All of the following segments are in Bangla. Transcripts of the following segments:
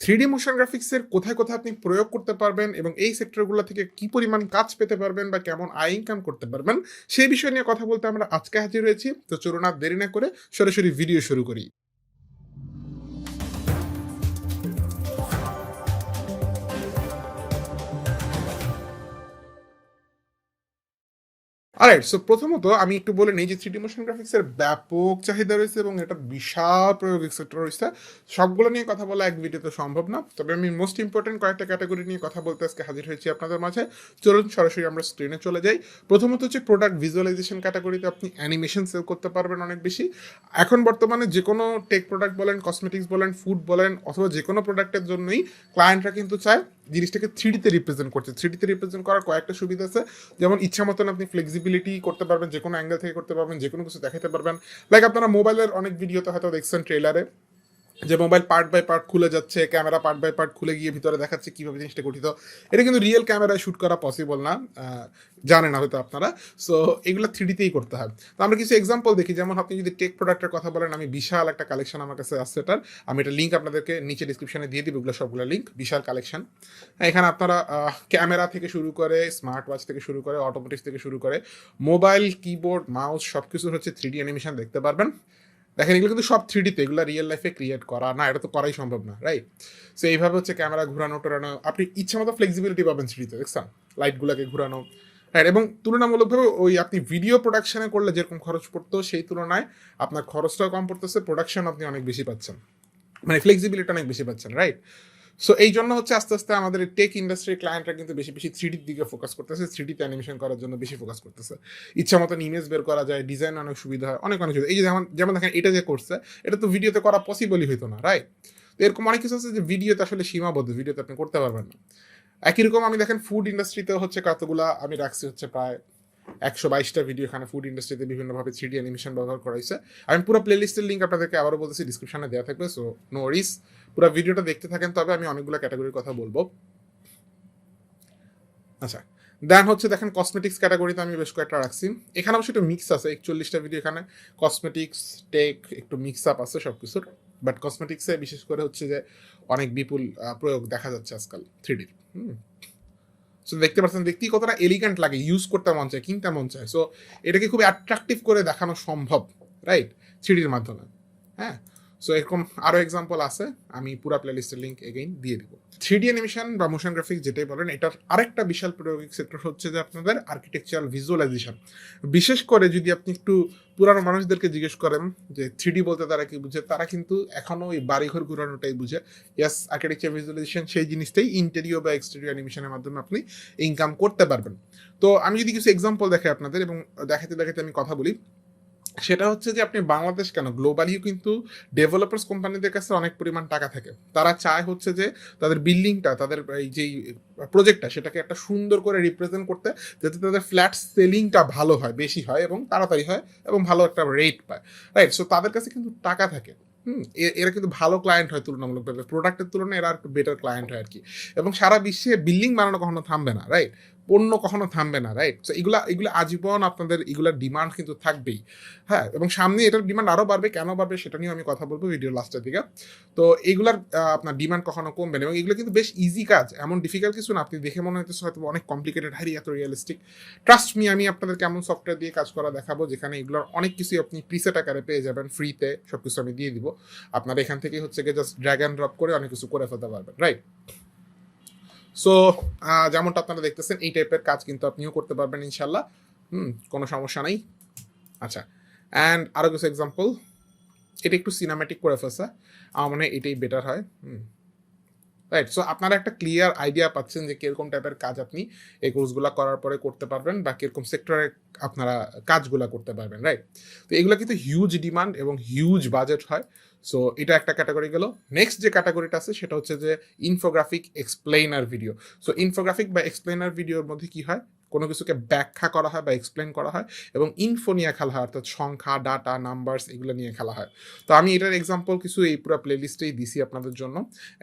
থ্রিডি মোশন গ্রাফিক্সের কোথায় কোথায় আপনি প্রয়োগ করতে পারবেন এবং এই সেক্টরগুলো থেকে কি পরিমাণ কাজ পেতে পারবেন বা কেমন আয় ইনকাম করতে পারবেন, সেই বিষয় নিয়ে কথা বলতে আমরা আজকে হাজির হয়েছি। তো চলুন আর দেরি না করে সরাসরি ভিডিও শুরু করি। আরাইট সো প্রথমত আমি একটু বলে নিই যে থ্রিডি মোশন গ্রাফিক্সের ব্যাপক চাহিদা রয়েছে এবং এটা বিশাল প্রয়োগিক সেক্টর রয়েছে। সবগুলো নিয়ে কথা বলা এক ভিডিওতে সম্ভব না, তবে আমি মোস্ট ইম্পর্টেন্ট কয়েকটা ক্যাটাগরি নিয়ে কথা বলতে আজকে হাজির হয়েছি আপনাদের মাঝে। চলুন সরাসরি আমরা স্ক্রিনে চলে যাই। প্রথমত হচ্ছে প্রোডাক্ট ভিজুয়ালাইজেশন ক্যাটাগরিতে আপনি অ্যানিমেশন সেল করতে পারবেন অনেক বেশি। এখন বর্তমানে যে কোনো টেক প্রোডাক্ট বলেন কসমেটিক্স বলেন ফুড বলেন, অথবা যে কোনো প্রোডাক্টের জন্যই ক্লায়েন্টরা কিন্তু চায় জিনিসটাকে থ্রিডিতে রিপ্রেজেন্ট করছে। থ্রিডিতে রিপ্রেজেন্ট করার কয়েকটা সুবিধা আছে। যেমন ইচ্ছা মতন আপনি ফ্লেক্সিবিলিটি করতে পারবেন, যে কোনো অ্যাঙ্গেল থেকে করতে পারবেন, যে কোনো কিছু দেখাতে পারবেন। লাইক আপনারা মোবাইলের অনেক ভিডিওতে হয়তো দেখছেন ট্রেলারে যে মোবাইল পার্ট বাই পার্ট খুলে যাচ্ছে, ক্যামেরা পার্ট বাই পার্ট খুলে গিয়ে ভিতরে দেখাচ্ছে কীভাবে জিনিসটা গঠিত। এটা কিন্তু রিয়েল ক্যামেরায় শ্যুট করা পসিবল না জানেন না হয়তো আপনারা। সো এগুলো থ্রিডিতেই করতে হয়। তো আমরা কিছু এক্সাম্পল দেখি, যেমন আপনি যদি টেক প্রোডাক্টের কথা বলেন, আমি বিশাল একটা কালেকশন আমার কাছে আসছে এটার। আমি এটা লিঙ্ক আপনাদেরকে নিচে ডিসক্রিপশনে দিয়ে দিব, এগুলো সবগুলো লিঙ্ক বিশাল কালেকশন এখানে আপনারা ক্যামেরা থেকে শুরু করে স্মার্ট ওয়াচ থেকে শুরু করে অটোমেটিক্স থেকে শুরু করে মোবাইল কিবোর্ড মাউস সব কিছুর হচ্ছে থ্রিডি অ্যানিমেশন দেখতে পারবেন। দেখেন, এগুলো কিন্তু সব থ্রি ডিতে এগুলো রিয়েল লাইফে ক্রিয়েট করা। না, এটা তো করাই সম্ভব না রাইট সো এইভাবে হচ্ছে ক্যামেরা ঘুরানো, টোরানো, আপনি ইচ্ছা মতো ফ্লেক্সিবিলিটি পাবেন থ্রিডিতে দেখছেন? লাইটগুলোকে ঘুরানো হ্যাঁ এবং তুলনামূলকভাবে ওই আপনি ভিডিও প্রোডাকশানে করলে যেরকম খরচ পড়তো, সেই তুলনায় আপনার খরচটাও কম পড়তেছে প্রোডাকশন আপনি অনেক বেশি পাচ্ছেন। মানে ফ্লেক্সিবিলিটি অনেক বেশি পাচ্ছেন রাইট সো এই জন্য হচ্ছে আস্তে আস্তে আমাদের টেক ইন্ডাস্ট্রির ক্লায়েন্টরা কিন্তু বেশি বেশি থ্রিডির দিকে ফোকাস করতেছে থ্রিডিতে অ্যানিমেশন করার জন্য বেশি ফোকাস করতেছে। ইচ্ছা মতন ইমেজ বের করা যায় ডিজাইন অনেক সুবিধা হয়, অনেক অনেক সুবিধা। এই যে যেমন যেমন দেখেন, এটা যে করছে, এটা তো ভিডিওতে করা পসিবলই হতো না রাইট তো এরকম অনেক কিছু আছে যে ভিডিওতে আসলে সীমাবদ্ধ ভিডিওতে আপনি করতে পারবেন না। একই রকম আমি দেখেন ফুড ইন্ডাস্ট্রিতে হচ্ছে কতগুলা আমি রাখছি হচ্ছে প্রায় একশো বাইশটা ভিডিও এখানে ফুড ইন্ডাস্ট্রিতে বিভিন্নভাবে থ্রি ডি অ্যানিমেশন ব্যবহার করা হয়েছে আমি পুরো প্লেলিস্টের লিঙ্ক আপনাদেরকে আবারও বলতেছি ডিসক্রিপশনে দেওয়া থাকবে সো নো ওয়ারিস পুরো ভিডিওটা দেখতে থাকেন, তবে আমি অনেকগুলো ক্যাটাগরির কথা বলব। আচ্ছা দেন হচ্ছে দেখেন কসমেটিক্স ক্যাটাগরিতে আমি বেশ কয়েকটা রাখছি। এখানে অবশ্যই একটু মিক্স আছে, একচল্লিশটা ভিডিও এখানে। কসমেটিক্স টেক একটু মিক্স আপ আছে সব কিছুর বাট কসমেটিক্সে বিশেষ করে হচ্ছে যে অনেক বিপুল প্রয়োগ দেখা যাচ্ছে আজকাল থ্রি ডির হুম। সো দেখতে পাচ্ছেন দেখতে কতটা এলিগেন্ট লাগে ইউজ করতে মন চায়, কিনতে মন চায়। সো এটাকে খুবই অ্যাট্রাকটিভ করে দেখানো সম্ভব রাইট থ্রিডির মাধ্যমে হ্যাঁ? সো এরকম আরও এক্সাম্পল আছে, আমি পুরো প্লেলিস্টের লিঙ্ক এগেইন দিয়ে দিব। থ্রি ডি অ্যানিমেশন বা মোশন গ্রাফিক্স যেটাই বলেন, এটার আরেকটা বিশাল প্রয়োগিক সেক্টর হচ্ছে যে আপনাদের আর্কিটেকচারাল ভিজুয়ালাইজেশন বিশেষ করে যদি আপনি একটু পুরানো মানুষদেরকে জিজ্ঞেস করেন যে থ্রি বলতে তারা কি বুঝে, তারা কিন্তু এখনও ওই বাড়িঘর ঘুরানোটাই বুঝে। ইয়াস আর্কিটেকচার ভিজুয়ালাইজেশন সেই জিনিসটাই ইন্টেরিয়র বা এক্সটেরিয়র অ্যানিমেশনের মাধ্যমে আপনি ইনকাম করতে পারবেন। তো আমি যদি কিছু এক্সাম্পল দেখাই আপনাদের এবং দেখাতে দেখাতে আমি কথা বলি সেটা হচ্ছে যে আপনি বাংলাদেশ কেন? গ্লোবালিও কিন্তু ডেভেলপার্স কোম্পানিদের কাছে অনেক পরিমাণ টাকা থাকে। তারা চায় হচ্ছে যে তাদের বিল্ডিংটা তাদের এই যেই প্রজেক্টটা সেটাকে একটা সুন্দর করে রিপ্রেজেন্ট করতে, যাতে তাদের ফ্ল্যাট সেলিংটা ভালো হয়, বেশি হয় এবং তাড়াতাড়ি হয় এবং ভালো একটা রেট পায়। রাইট সো তাদের কাছে কিন্তু টাকা থাকে। হুম? এরা কিন্তু ভালো ক্লায়েন্ট হয় তুলনামূলকভাবে প্রোডাক্টের তুলনায় এরা একটু বেটার ক্লায়েন্ট হয় আর কি। এবং সারা বিশ্বে বিল্ডিং বানানো কখনো থামবে না রাইট পণ্য কখনো থামবে না রাইট তো এগুলা, এগুলো আজীবন আপনাদের এগুলার ডিমান্ড কিন্তু থাকবেই। হ্যাঁ এবং সামনে এটার ডিমান্ড আরও বাড়বে, কেন বাড়বে সেটা নিয়ে আমি কথা বলব ভিডিও লাস্টের দিকে। তো এগুলার আপনার ডিমান্ড কখনো কমবে না, এবং এগুলো কিন্তু বেশ ইজি কাজ, এমন ডিফিকাল্ট কিছু না। আপনি দেখে মনে হচ্ছে হয়তো অনেক কমপ্লিকেটেড হারি, এত রিয়েলিস্টিক ট্রাস্ট মি আমি আপনাদের কেমন সফটওয়্যার দিয়ে কাজ করা দেখাবো, যেখানে এগুলোর অনেক কিছুই আপনি প্রিসেট আকারে পেয়ে যাবেন ফ্রিতে সব কিছু আমি দিয়ে দিব। আপনারা এখান থেকে হচ্ছে গিয়ে জাস্ট ড্র্যাগ অ্যান্ড ড্রপ করে অনেক কিছু করে ফেলতে পারবেন রাইট সো যেমনটা আপনারা দেখতেছেন, এই টাইপের কাজ কিন্তু আপনিও করতে পারবেন ইনশাল্লাহ হুম, কোনো সমস্যা নাই। আচ্ছা অ্যান্ড আরও কিছু এক্সাম্পল এটা একটু সিনেম্যাটিক করে ফেলছে। আমার মনে হয় এটাই বেটার হয়। হুম। রাইট সো আপনারা একটা ক্লিয়ার আইডিয়া পাচ্ছেন যে কীরকম টাইপের কাজ আপনি এই কোর্সগুলো করার পরে করতে পারবেন বা কীরকম সেক্টরে আপনারা কাজগুলো করতে পারবেন রাইট তো এগুলো কিন্তু হিউজ ডিমান্ড এবং হিউজ বাজেট হয়। সো এটা একটা ক্যাটাগরি গেল। নেক্সট যে ক্যাটাগরিটা আছে, সেটা হচ্ছে যে infographic explainer video so infographic বা এক্সপ্লেইনার ভিডিওর মধ্যে কি হয়? কোনো কিছুকে ব্যাখ্যা করা হয় বা এক্সপ্লেন করা হয় এবং ইনফো নিয়ে খেলা হয়, অর্থাৎ সংখ্যা ডাটা নাম্বারস এগুলো নিয়ে খেলা হয়। তো আমি এটার এক্সাম্পল কিছু এই পুরো প্লেলিস্টেই দিছি আপনাদের জন্য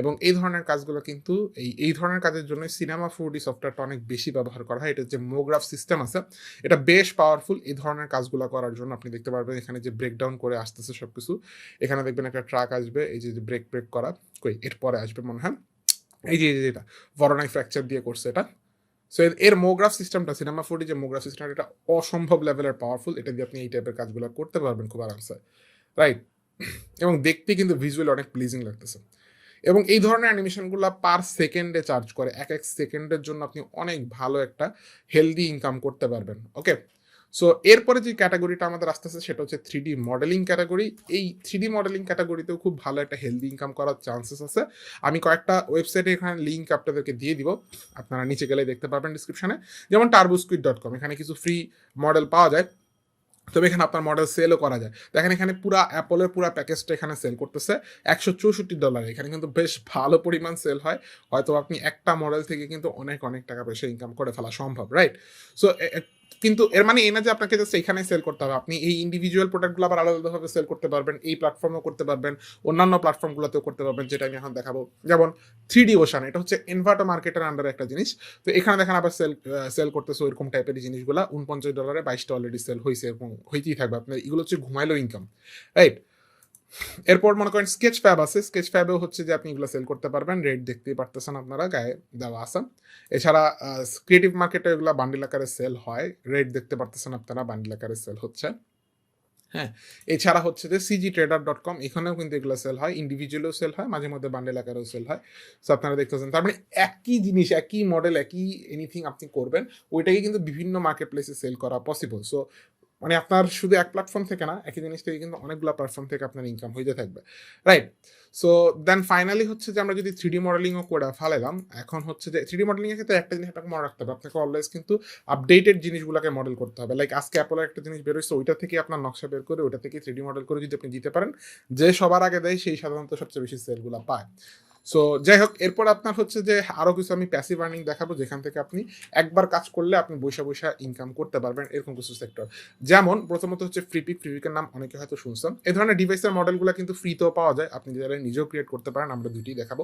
এবং এই ধরনের কাজগুলো কিন্তু এই এই ধরনের কাজের জন্য সিনেমা ফুডি সফটওয়্যারটা অনেক বেশি ব্যবহার করা হয়। এটা যে মোগ্রাফ সিস্টেম আছে। এটা বেশ পাওয়ারফুল এই ধরনের কাজগুলো করার জন্য। আপনি দেখতে পারবেন এখানে যে ব্রেকডাউন করে আসতেছে সব কিছু এখানে দেখবেন একটা ট্রাক আসবে, এই যে ব্রেক ব্রেক করা। কই, এরপরে আসবে মনে হয়। এই যে এটা ভরনাই ফ্র্যাকচার দিয়ে করছে এটা। সো এর মোগ্রাফ সিস্টেমটা সিনেমা যে মোগ্রাফ সিস্টেমটা এটা অসম্ভব লেভেলের পাওয়ারফুল এটা দিয়ে আপনি এই টাইপের কাজগুলো করতে পারবেন খুব আরামসে রাইট এবং দেখতে কিন্তু ভিজুয়াল অনেক প্লিজিং লাগতেছে। এবং এই ধরনের অ্যানিমেশনগুলো পার সেকেন্ডে চার্জ করে, এক এক সেকেন্ডের জন্য আপনি অনেক ভালো একটা হেলদি ইনকাম করতে পারবেন ওকে সো এরপরে যে ক্যাটাগরিটা আমাদের আসতে আসতে সেটা হচ্ছে থ্রি ডি মডেলিং ক্যাটাগরি এই থ্রি ডি মডেলিং ক্যাটাগরিতেও খুব ভালো একটা হেলদি ইনকাম করার চান্সেস আছে। আমি কয়েকটা ওয়েবসাইটে এখানে লিঙ্ক আপনাদেরকে দিয়ে দিব। আপনারা নিচে গেলে দেখতে পাবেন ডিসক্রিপশনে যেমন টার্বোস্কুইড ডট কম এখানে কিছু ফ্রি মডেল পাওয়া যায়। তবে এখানে আপনার মডেল সেলও করা যায়। দেখেন এখানে পুরা অ্যাপলের পুরা প্যাকেজটা এখানে সেল করতেছে। একশো চৌষট্টি ডলার এখানে কিন্তু বেশ ভালো পরিমাণ সেল হয়। হয়তো আপনি একটা মডেল থেকে কিন্তু অনেক অনেক টাকা পয়সা ইনকাম করে ফেলা সম্ভব রাইট সো কিন্তু এর মানে এই না যে আপনাকে জাস্ট এখানে সেল করতে হবে। আপনি এই ইন্ডিভিজুয়াল প্রোডাক্টগুলো আবার আলাদাভাবে সেল করতে পারবেন, এই প্ল্যাটফর্মও করতে পারবেন, অন্যান্য প্ল্যাটফর্মগুলোতেও করতে পারবেন, যেটা আমি এখন দেখাবো। যেমন থ্রি ডি ওশান এটা হচ্ছে ইনভার্টো মার্কেটের আন্ডারে একটা জিনিস। তো এখানে দেখেন আবার সেল সেল করতেছে ওইরকম টাইপের জিনিসগুলো। উনপঞ্চাশ ডলারে বাইশটা অলরেডি সেল হয়েছে এরকম হইতেই থাকবে। আপনার এগুলো হচ্ছে ঘুমাইলো ইনকাম রাইট এরপর মনে করেন স্কেচ ফ্যাব আছে। স্কেচ ফ্যাবেও হচ্ছে যে আপনি এগুলো সেল করতে পারবেন। রেট দেখতেই পারতেছেন আপনারা, গায়ে দেওয়া আছে। এছাড়া ক্রিয়েটিভ মার্কেটে এগুলো বান্ডিল আকারে সেল হয়। রেট দেখতে পারতেছেন আপনারা বান্ডিল আকারে সেল হচ্ছে। হ্যাঁ এছাড়া হচ্ছে যে সিজি ট্রেডার ডট কম এখানেও কিন্তু এগুলো সেল হয়। ইন্ডিভিজুয়ালও সেল হয়, মাঝে মধ্যে বান্ডেল আকারেও সেল হয়। সো আপনারা দেখতেছেন, তার মানে একই জিনিস, একই মডেল একই এনিথিং আপনি করবেন, ওইটাকে কিন্তু বিভিন্ন মার্কেট প্লেসে সেল করা পসিবল সো মানে আপনার শুধু এক প্ল্যাটফর্ম থেকে না, একই জিনিস থেকে কিন্তু অনেকগুলো প্ল্যাটফর্ম থেকে আপনার ইনকাম হইতে থাকবে রাইট সো দেন ফাইনালি হচ্ছে যে আমরা যদি থ্রি ডি মডেলিংও করে ফেলাম এখন হচ্ছে যে থ্রি ডি মডেলিংয়ের ক্ষেত্রে একটা জিনিস আপনাকে মনে রাখতে হবে, আপনাকে অলওয়েজ কিন্তু আপডেটেড জিনিসগুলোকে মডেল করতে হবে। লাইক আজকে অ্যাপলের একটা জিনিস বেরোচ্ছে ওইটা থেকে আপনার নকশা বের করে, ওইটা থেকে থ্রি ডি মডেল করে যদি আপনি দিতে পারেন, যে সবার আগে দেয়, সেই সাধারণত সবচেয়ে বেশি সেলগুলো পায়। সো যাই হোক এরপর আপনার হচ্ছে যে আরও কিছু আমি প্যাসিভ আর্নিং দেখাবো, যেখান থেকে আপনি একবার কাজ করলে আপনি বৈশা বৈশা ইনকাম করতে পারবেন, এরকম কিছু সেক্টর যেমন, প্রথমত হচ্ছে ফ্রিপিক ফ্রিপিকের নাম অনেকে হয়তো শুনছেন। এ ধরনের ডিভাইসের মডেলগুলো কিন্তু ফ্রিতেও পাওয়া যায়। আপনি যারা নিজেও ক্রিয়েট করতে পারেন, আমরা দুটি দেখাবো।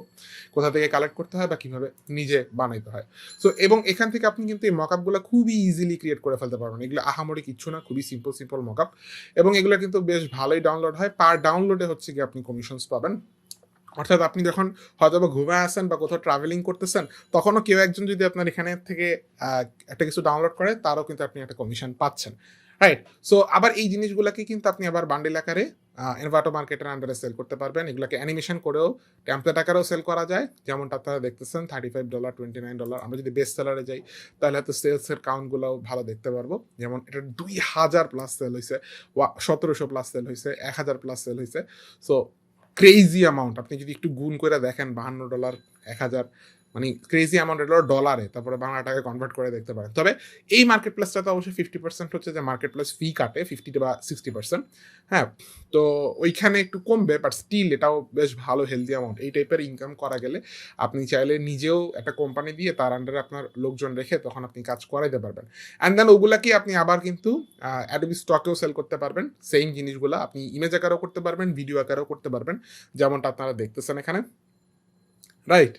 কোথা থেকে কালেক্ট করতে হয় বা কীভাবে নিজে বানাইতে হয়। সো এবং এখান থেকে আপনি কিন্তু এই মকআপগুলো খুবই ইজিলি ক্রিয়েট করে ফেলতে পারবেন। এগুলো আহামরি কিচ্ছু না, খুবই সিম্পল সিম্পল মকআপ এবং এগুলো কিন্তু বেশ ভালোই ডাউনলোড হয়। পার ডাউনলোডে হচ্ছে কি আপনি কমিশনস পাবেন। অর্থাৎ আপনি যখন হয়তো বা ঘুমে আসেন বা কোথাও ট্রাভেলিং করতেছেন, তখনও কেউ একজন যদি আপনার এখানে থেকে একটা কিছু ডাউনলোড করে, তারও কিন্তু আপনি একটা কমিশন পাচ্ছেন রাইট সো আবার এই জিনিসগুলোকে কিন্তু আপনি আবার বান্ডেল আকারে এনভার্টো মার্কেটের আন্ডারে সেল করতে পারবেন। এগুলোকে অ্যানিমেশন করেও ট্যাম্পলেট আকারেও সেল করা যায়। যেমনটা আপনারা দেখতেছেন thirty five dollar twenty nine dollar আমরা যদি বেস্ট সেলারে যাই, তাহলে হয়তো সেলসের কাউন্টগুলোও ভালো দেখতে পারব। যেমন এটা দুই হাজার প্লাস সেল হয়েছে সতেরোশো প্লাস সেল হয়েছে এক হাজার প্লাস সেল হয়েছে সো ক্রেজি অ্যামাউন্ট আপনি যদি একটু গুণ করে দেখেন বাহান্ন ডলার এক হাজার মানে ক্রেজি অ্যামাউন্ট এটা ডলারে তারপরে বাংলা টাকায় কনভার্ট করে দেখতে পারেন। তবে এই মার্কেট প্লেসটা তো অবশ্যই ফিফটি পার্সেন্ট হচ্ছে যে মার্কেট প্লেস ফি কাটে ফিফটি বা সিক্সটি পার্সেন্ট হ্যাঁ তো ওইখানে একটু কমবে বাট স্টিল এটাও বেশ ভালো হেলদি অ্যামাউন্ট এই টাইপের ইনকাম করা গেলে আপনি চাইলে নিজেও একটা কোম্পানি দিয়ে তার আন্ডারে আপনার লোকজন রেখে তখন আপনি কাজ করাইতে পারবেন। অ্যান্ড দেন ওগুলাকে আপনি আবার কিন্তু অ্যাডোবি স্টকেও সেল করতে পারবেন। সেম জিনিসগুলো আপনি ইমেজ আকারেও করতে পারবেন ভিডিও আকারেও করতে পারবেন, যেমনটা আপনারা দেখতেছেন এখানে। রাইট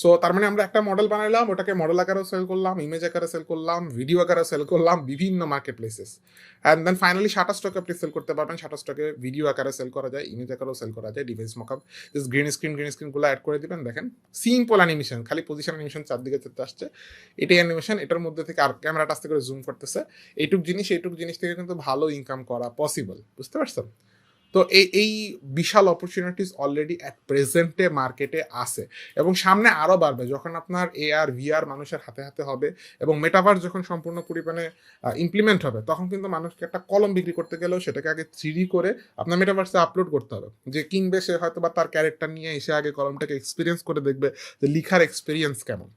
সো তার মানে আমরা একটা মডেল বানাইলাম, ওটাকে মডেল আকারেও সেল করলাম ইমেজ আকারে সেল করলাম ভিডিও আকারে সেল করলাম, বিভিন্ন market places and then finally শাটার স্টকে আপনি সেল করতে পারবেন। শাটার স্টকে ভিডিও আকারে সেল করা যায় ইমেজ আকারেও সেল করা যায় device mockup just green screen green স্ক্রিনগুলো add করে দিবেন। দেখেন সিম্পল অ্যানিমেশন খালি পজিশন অ্যানিমেশন চারদিকে চলতে আসছে। এটাই অ্যানিমেশন এটার মধ্যে থেকে আর ক্যামেরাটা আস্তে করে জুম করতেছে। এইটুক জিনিস এইটুক জিনিস থেকে কিন্তু ভালো ইনকাম করা পসিবল বুঝতে পারছেন? তো এই এই বিশাল অপরচুনিটিস অলরেডি অ্যাট প্রেজেন্টে মার্কেটে আছে। এবং সামনে আরও বাড়বে, যখন আপনার এ আর ভিআর মানুষের হাতে হাতে হবে এবং মেটাভার যখন সম্পূর্ণ পরিমাণে ইমপ্লিমেন্ট হবে, তখন কিন্তু মানুষকে একটা কলম বিক্রি করতে গেলেও সেটাকে আগে থ্রি করে আপনার মেটাভার্সে আপলোড করতে হবে। যে কিনবে সে হয়তো বা তার ক্যারেক্টার নিয়ে এসে আগে কলমটাকে এক্সপিরিয়েন্স করে দেখবে যে লিখার এক্সপিরিয়েন্স কেমন।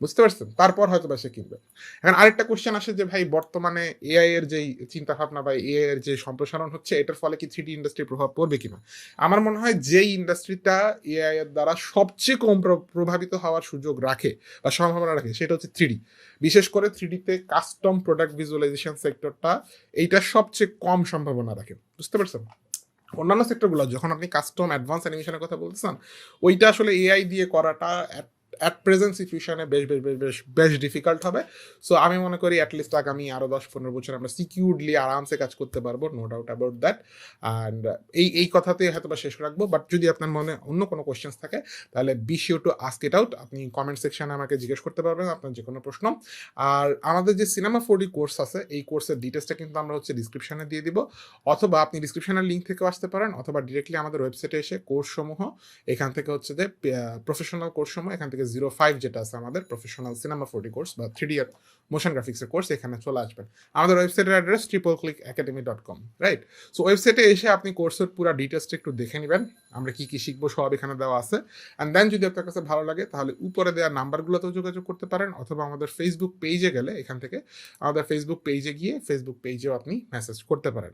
বুঝতে পারছেন? তারপর হয়তো বা সে কিনবে। এখন আরেকটা কোশ্চেন আসে যে, ভাই, বর্তমানে এআই এর যেই চিন্তা ভাবনা বা এআই এর যে সম্প্রসারণ হচ্ছে, এটার ফলে কি থ্রি ইন্ডাস্ট্রি প্রভাব পড়বে কিনা? আমার মনে হয় যেই ইন্ডাস্ট্রিটা এআই এর দ্বারা সবচেয়ে কম প্রভাবিত হওয়ার সুযোগ রাখে বা সম্ভাবনা রাখে, সেটা হচ্ছে থ্রিডি বিশেষ করে থ্রিডিতে কাস্টম প্রোডাক্ট ভিজুয়ালাইজেশন সেক্টরটা এইটা সবচেয়ে কম সম্ভাবনা রাখে। বুঝতে পারছেন? অন্যান্য সেক্টরগুলো যখন আপনি কাস্টম অ্যাডভান্স অ্যানিমেশনের কথা বলতেছেন, ওইটা আসলে এআই দিয়ে করাটা অ্যাট প্রেজেন্ট সিচুয়েশনে বেশ বেশ বেশ বেশ বেশ ডিফিকাল্ট হবে। সো আমি মনে করি অ্যাটলিস্ট আগামী আরও দশ, পনেরো বছর আমরা সিকিউরলি আরামসে কাজ করতে পারব no doubt about that and এই এই কথাতে হয়তো বা শেষ রাখব বাট যদি আপনার মনে অন্য কোনো কোয়েশ্চেন্স থাকে, তাহলে be sure to ask it out আপনি কমেন্ট সেকশনে আমাকে জিজ্ঞেস করতে পারবেন আপনার যে কোনো প্রশ্ন। আর আমাদের যে সিনেমা ফোর কোর্স আছে, এই কোর্সের ডিটেলসটা কিন্তু আমরা হচ্ছে ডিসক্রিপশনে দিয়ে দিব। অথবা আপনি ডিসক্রিপশনের লিঙ্ক থেকেও আসতে পারেন, অথবা ডিরেক্টলি আমাদের ওয়েবসাইটে এসে কোর্স সমূহ, এখান থেকে হচ্ছে যে প্রফেশনাল কোর্স সমূহ, এখান থেকে জিরো ফাইভ যেটা আছে আমাদের প্রফেশনাল সিনেমা ফোর্টি কোর্স বা থ্রি ইয়ার মোশন গ্রাফিক্সের কোর্স এখানে চলে আসবেন। আমাদের ওয়েবসাইটের address triple click academy dot com right so ওয়েবসাইটে এসে আপনি কোর্সের পুরো ডিটেলসটা একটু দেখে নেবেন। আমরা কি কি শিখব সব এখানে দেওয়া আছে। অ্যান্ড দেন যদি আপনার কাছে ভালো লাগে, তাহলে উপরে দেওয়া নাম্বারগুলোতেও যোগাযোগ করতে পারেন, অথবা আমাদের ফেসবুক পেজে গেলে এখান থেকে আমাদের ফেসবুক পেজে গিয়ে ফেসবুক পেজেও আপনি মেসেজ করতে পারেন।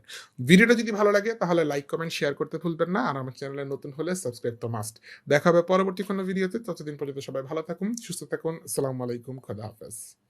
ভিডিওটা যদি ভালো লাগে, তাহলে লাইক কমেন্ট শেয়ার করতে ভুলবেন না, আর আমার চ্যানেলে নতুন হলে সাবস্ক্রাইব তো মাস্ট দেখা হবে পরবর্তী কোনো ভিডিওতে, ততদিন পর্যন্ত সবাই ভালো থাকুন, সুস্থ থাকুন, আসসালামু আলাইকুম, খোদা হাফেজ।